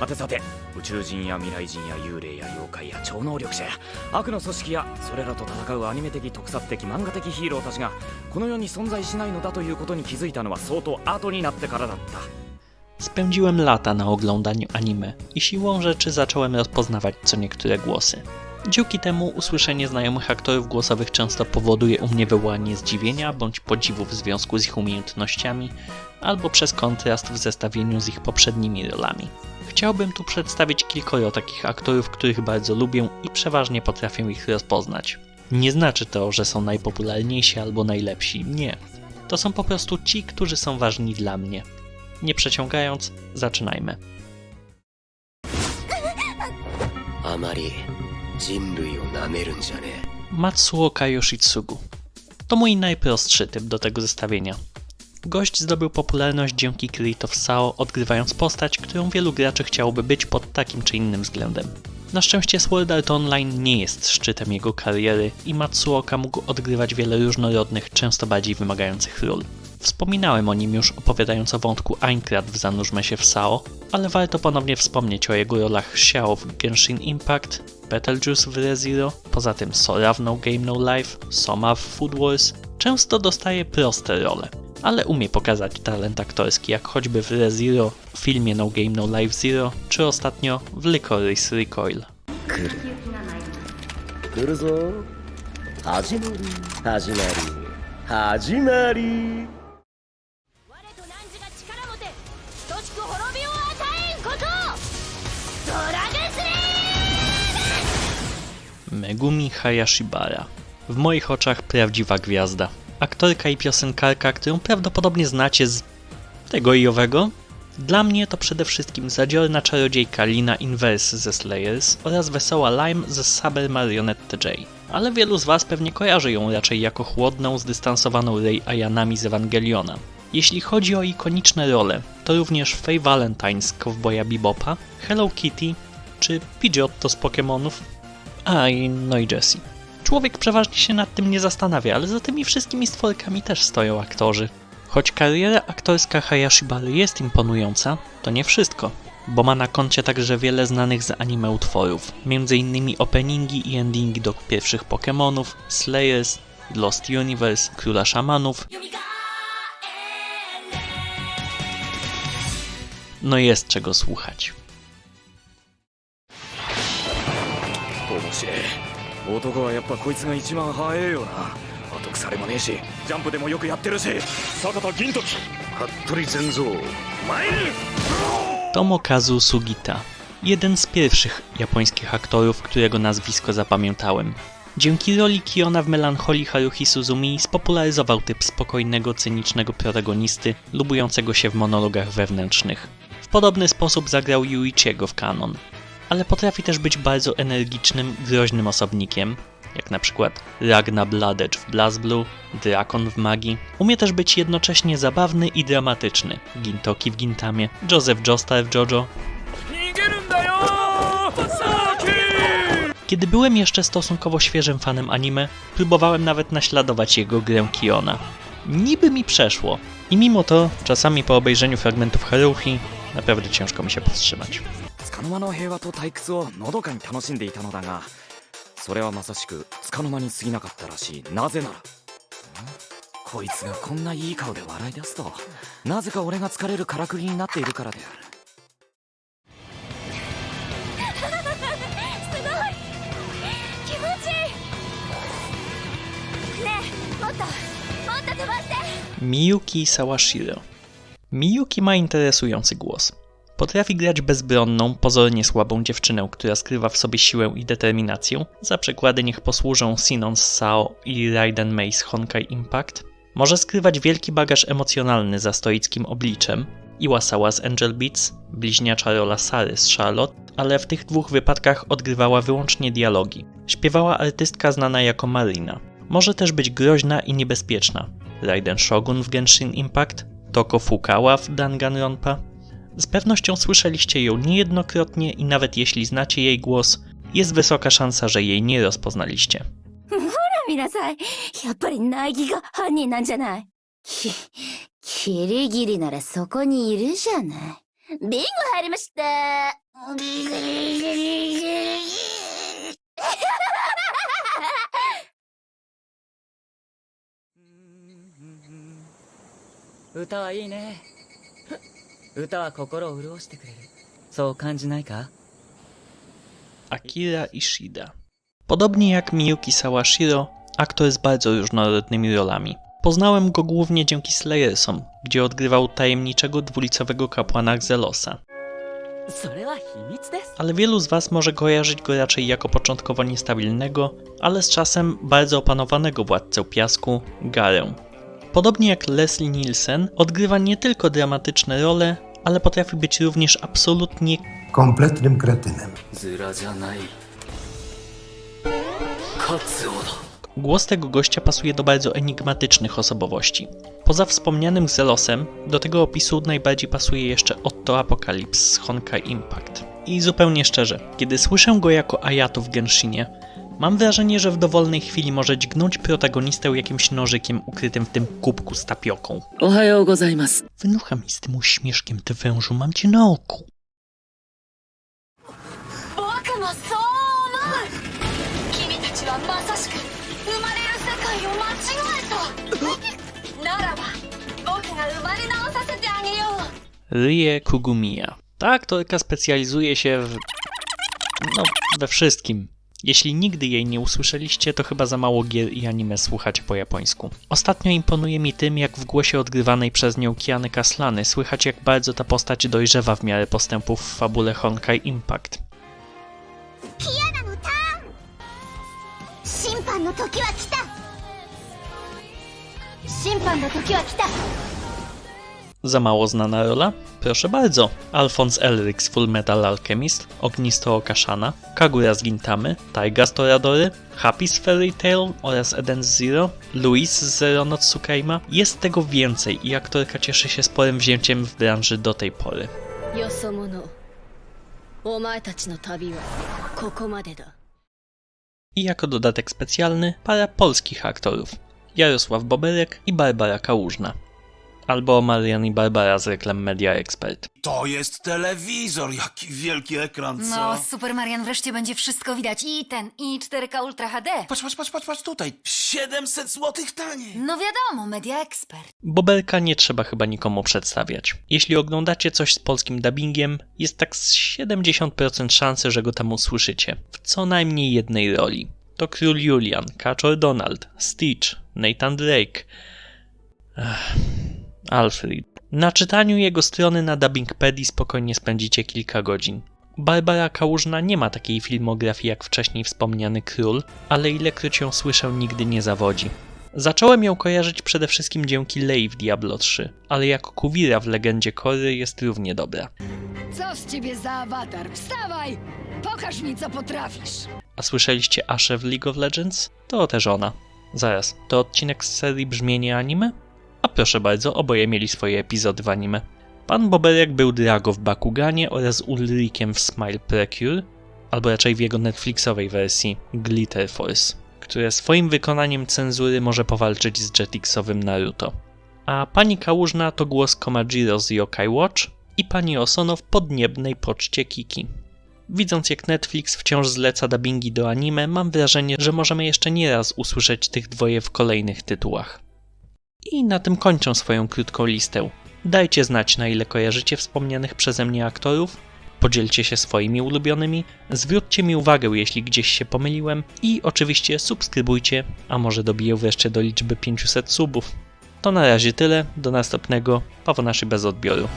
はてさて宇宙人や未来人や幽霊や妖怪や超能力者や悪の組織やそれらと戦うアニメ的特撮的漫画的ヒーローたちがこの世に存在しないのだということに気づいたのは相当後になってからだった Spędziłem lata na oglądaniu anime i siłą rzeczy zacząłem rozpoznawać co niektóre głosy. Dzięki temu usłyszenie znajomych aktorów głosowych często powoduje u mnie wywołanie zdziwienia bądź podziwu w związku z ich umiejętnościami, albo przez kontrast w zestawieniu z ich poprzednimi rolami. Chciałbym tu przedstawić kilkoro takich aktorów, których bardzo lubię i przeważnie potrafię ich rozpoznać. Nie znaczy to, że są najpopularniejsi albo najlepsi, nie. To są po prostu ci, którzy są ważni dla mnie. Nie przeciągając, zaczynajmy. Matsuoka Yoshitsugu. To mój najprostszy typ do tego zestawienia. Gość zdobył popularność dzięki Kirito SAO, odgrywając postać, którą wielu graczy chciałoby być pod takim czy innym względem. Na szczęście Sword Art Online nie jest szczytem jego kariery i Matsuoka mógł odgrywać wiele różnorodnych, często bardziej wymagających ról. Wspominałem o nim już opowiadając o wątku Aincrad w Zanurzmy się w SAO, ale warto ponownie wspomnieć o jego rolach Xiao w Genshin Impact, Betelgeuse w ReZero, poza tym Sora w No Game No Life, Soma w Food Wars. Często dostaje proste role, ale umie pokazać talent aktorski, jak choćby w Re Zero, w filmie No Game No Life Zero, czy ostatnio w Licorice Recoil. Megumi Hayashibara. W moich oczach prawdziwa gwiazda. Aktorka i piosenkarka, którą prawdopodobnie znacie z tego i owego. Dla mnie to przede wszystkim zadziorna czarodziejka Lina Inverse ze Slayers oraz wesoła Lime ze Saber Marionette J. Ale wielu z was pewnie kojarzy ją raczej jako chłodną, zdystansowaną Rei Ayanami z Ewangeliona. Jeśli chodzi o ikoniczne role, to również Faye Valentine z Cowboya Bebopa, Hello Kitty czy Pidgeotto z Pokémonów, a i no i Jessie. Człowiek przeważnie się nad tym nie zastanawia, ale za tymi wszystkimi stworkami też stoją aktorzy. Choć kariera aktorska Hayashibary jest imponująca, to nie wszystko, bo ma na koncie także wiele znanych z anime utworów, m.in. openingi i endingi do pierwszych Pokémonów, Slayers, Lost Universe, Króla Szamanów, no jest czego słuchać. 男はやっぱこいつが一番早えよな後腐れもねえしジャンプでもよくやってるし坂田銀時服部善三参る Tomokazu Sugita. Jeden z pierwszych japońskich aktorów, którego nazwisko zapamiętałem. Dzięki roli Kiona w Melancholii Haruhi Suzumi spopularyzował typ spokojnego, cynicznego protagonisty, lubującego się w monologach wewnętrznych. W podobny sposób zagrał Yuichiego w kanon. ale potrafi też być bardzo energicznym, groźnym osobnikiem, jak na przykład Ragna Bladecz w Blazblue, Drakon w Magii. Umie też być jednocześnie zabawny i dramatyczny. Gintoki w Gintamie, Joseph Joestar w JoJo. Kiedy byłem jeszcze stosunkowo świeżym fanem anime, próbowałem nawet naśladować jego grę Kiona. Niby mi przeszło. I mimo to, czasami po obejrzeniu fragmentów Haruhi, naprawdę ciężko mi się powstrzymać. 束の間の平和と退屈をのどかに楽しんでいたのだがそれはまさしく束の間に過ぎなかったらしいなぜならこいつがこんないい顔で笑い出すとなぜか俺が疲れるからくりになっているからであるすごい気持ちいいねえもっともっと飛ばして Miyuki Sawashiro. Miyuki ma interesujący głos. Potrafi grać bezbronną, pozornie słabą dziewczynę, która skrywa w sobie siłę i determinację. Za przykłady niech posłużą Sinon z Sao i Raiden Mei z Honkai Impact. Może skrywać wielki bagaż emocjonalny za stoickim obliczem. Iwasawa z Angel Beats, bliźniacza rola Sary z Charlotte, ale w tych dwóch wypadkach odgrywała wyłącznie dialogi. Śpiewała artystka znana jako Marina. Może też być groźna i niebezpieczna. Raiden Shogun w Genshin Impact, Toko Fukawa w Danganronpa. Z pewnością słyszeliście ją niejednokrotnie i nawet jeśli znacie jej głos, jest wysoka szansa, że jej nie rozpoznaliście. 見なさいやっぱりナギが犯人なんじゃないきキリギリならそこにいるじゃない ビンゴ入りました歌はいいね 歌は心を潤してくれるそう感じないか Akira Ishida. Podobnie jak Miyuki Sawashiro, aktor z bardzo różnorodnymi rolami. Poznałem go głównie dzięki Slayersom, gdzie odgrywał tajemniczego dwulicowego kapłana Xelosa. それは秘密です Ale wielu z Was może kojarzyć go raczej jako początkowo niestabilnego, ale z czasem bardzo opanowanego władcę piasku, Garę. Podobnie jak Leslie Nielsen, odgrywa nie tylko dramatyczne role, ale potrafi być również absolutnie kompletnym kretynem. Głos tego gościa pasuje do bardzo enigmatycznych osobowości. Poza wspomnianym Zelosem, do tego opisu najbardziej pasuje jeszcze Otto Apokalips z Honkai Impact. I zupełnie szczerze, kiedy słyszę go jako Ayatu w Genshinie, Mam wrażenie, że w dowolnej chwili może dźgnąć protagonistę jakimś nożykiem ukrytym w tym kubku z tapioką. Ohayou gozaimasu. Wynucha mi z tym uśmieszkiem, ty wężu, mam cię na oku. Rie Kugumiya. Ta aktorka specjalizuje się w... no, we wszystkim jeśli nigdy jej nie usłyszeliście, to chyba za mało gier i anime słuchacie po japońsku. Ostatnio imponuje mi tym, jak w głosie odgrywanej przez nią Kiany Kaslany słychać jak bardzo ta postać dojrzewa w miarę postępów w fabule Honkai Impact. Za mało znana rola? Proszę bardzo, Alphonse Elric z Full Metal Alchemist, Ognisto Okaszana, Kaguya z Gintamy, Taiga z Toradory, Happy Fairy Tale oraz Eden z Zero, Luis z Zero no Tsukaima. Jest tego więcej i aktorka cieszy się sporym wzięciem w branży do tej pory. I jako dodatek specjalny para polskich aktorów. Jarosław Boberek i Barbara Kałużna. Albo Marian i Barbara z reklam Media Expert. To jest telewizor, jaki wielki ekran, co? No, Super Marian wreszcie będzie wszystko widać. I ten, i 4K Ultra HD. Patrz, patrz, patrz, patrz, patrz tutaj. 700 złotych taniej. No wiadomo, Media Expert. Boberka nie trzeba chyba nikomu przedstawiać. Jeśli oglądacie coś z polskim dubbingiem, jest tak z 70% szansy, że go tam usłyszycie. W co najmniej jednej roli. To Król Julian, Kaczor Donald, Stitch, Nathan Drake, Ech, Alfred. Na czytaniu jego strony na Dubbingpedii spokojnie spędzicie kilka godzin. Barbara Kałużna nie ma takiej filmografii jak wcześniej wspomniany król, ale ilekroć ją słyszę nigdy nie zawodzi. Zacząłem ją kojarzyć przede wszystkim dzięki Lei w Diablo 3, ale jako Kuwira w Legendzie Kory jest równie dobra. Co z ciebie za awatar? Wstawaj! Pokaż mi, co potrafisz! A słyszeliście Aszę w League of Legends? To też ona. Zaraz, to odcinek z serii Brzmienie Anime? Proszę bardzo, oboje mieli swoje epizody w anime. Pan Boberek był Drago w Bakuganie oraz Ulrikiem w Smile Precure, albo raczej w jego Netflixowej wersji Glitter Force, które swoim wykonaniem cenzury może powalczyć z Jetixowym Naruto. A pani Kałużna to głos Komajiro z Yokai Watch i pani Osono w podniebnej poczcie Kiki. Widząc jak Netflix wciąż zleca dubbingi do anime, mam wrażenie, że możemy jeszcze nie raz usłyszeć tych dwoje w kolejnych tytułach. I na tym kończę swoją krótką listę. Dajcie znać, na ile kojarzycie wspomnianych przeze mnie aktorów, podzielcie się swoimi ulubionymi, zwróćcie mi uwagę, jeśli gdzieś się pomyliłem i oczywiście subskrybujcie, a może dobiję wreszcie do liczby 500 subów. To na razie tyle, do następnego, Paweł naszy bez odbioru.